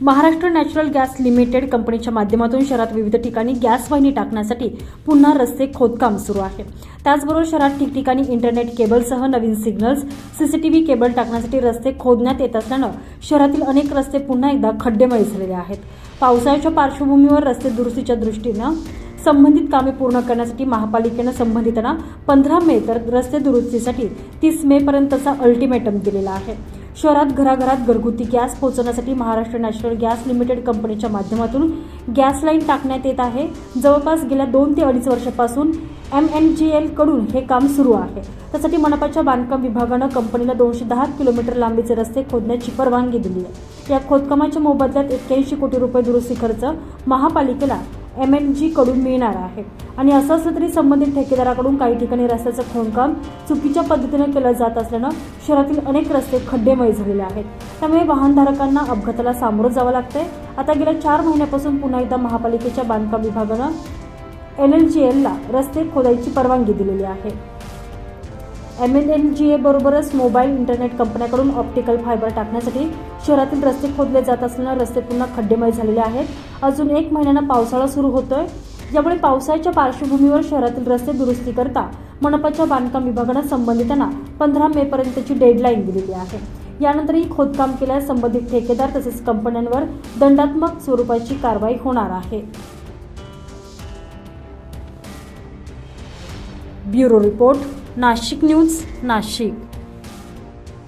Maharashtra natural gas limited कंपनीच्या माध्यमातून शहरात विविध ठिकाणी गॅस वाहिनी टाकण्यासाठी पुन्हा रस्ते खोदकाम सुरू आहे. त्याचबरोबर शहरात ठिकठिकाणी इंटरनेट केबलसह नवीन सिग्नल्स सीसीटीव्ही केबल टाकण्यासाठी रस्ते खोदण्यात येत असल्यानं शहरातील अनेक रस्ते पुन्हा एकदा खड्डेमय झालेले आहेत. पावसाळ्याच्या पार्श्वभूमीवर रस्ते दुरुस्तीच्या दृष्टीनं संबंधित कामे पूर्ण करण्यासाठी महापालिकेनं संबंधितांना पंधरा मे तर रस्ते दुरुस्तीसाठी तीस मे पर्यंतचा अल्टिमेटम दिलेला आहे. शहरात घराघरात घरगुती गॅस पोहोचवण्यासाठी महाराष्ट्र नॅशनल गॅस लिमिटेड कंपनीच्या माध्यमातून गॅस लाईन टाकण्यात येत आहे. जवळपास गेल्या दोन ते अडीच वर्षापासून एम एन जी एलकडून हे काम सुरू आहे. त्यासाठी मनपाच्या बांधकाम विभागानं कंपनीला दोनशे दहा किलोमीटर लांबीचे रस्ते खोदण्याची परवानगी दिली आहे. या खोदकामाच्या मोबदल्यात एक्क्याऐंशी कोटी रुपये दुरुस्ती खर्च महापालिकेला एम एन जीकडून मिळणार आहे. आणि असं असलं तरी संबंधित ठेकेदाराकडून काही ठिकाणी रस्त्याचं खोणकाम चुकीच्या पद्धतीनं केलं जात असल्यानं शहरातील अनेक रस्ते खड्डेमय झालेले आहेत. त्यामुळे वाहनधारकांना अपघाताला सामोरं जावं लागतंय. आता गेल्या चार महिन्यापासून पुन्हा एकदा महापालिकेच्या बांधकाम विभागानं एन एल जी एलला रस्ते खोदायची परवानगी दिलेली आहे. M N N G A बरोबरच मोबाईल इंटरनेट कंपन्याकडून ऑप्टिकल फायबर टाकण्यासाठी शहरातील रस्ते खोदले जात असल्यानं रस्ते पुन्हा खड्डेमय झालेले आहेत. अजून एक महिन्यानं पावसाळा सुरू होतोय. यामुळे पावसाळ्याच्या पार्श्वभूमीवर शहरातील रस्ते दुरुस्ती करता मनपाच्या बांधकाम विभागानं संबंधितांना पंधरा मे पर्यंतची डेडलाईन दिलेली आहे. यानंतरही खोदकाम केल्यास संबंधित ठेकेदार तसेच कंपन्यांवर दंडात्मक स्वरूपाची कारवाई होणार आहे. Bureau report. Nashik news Nashik.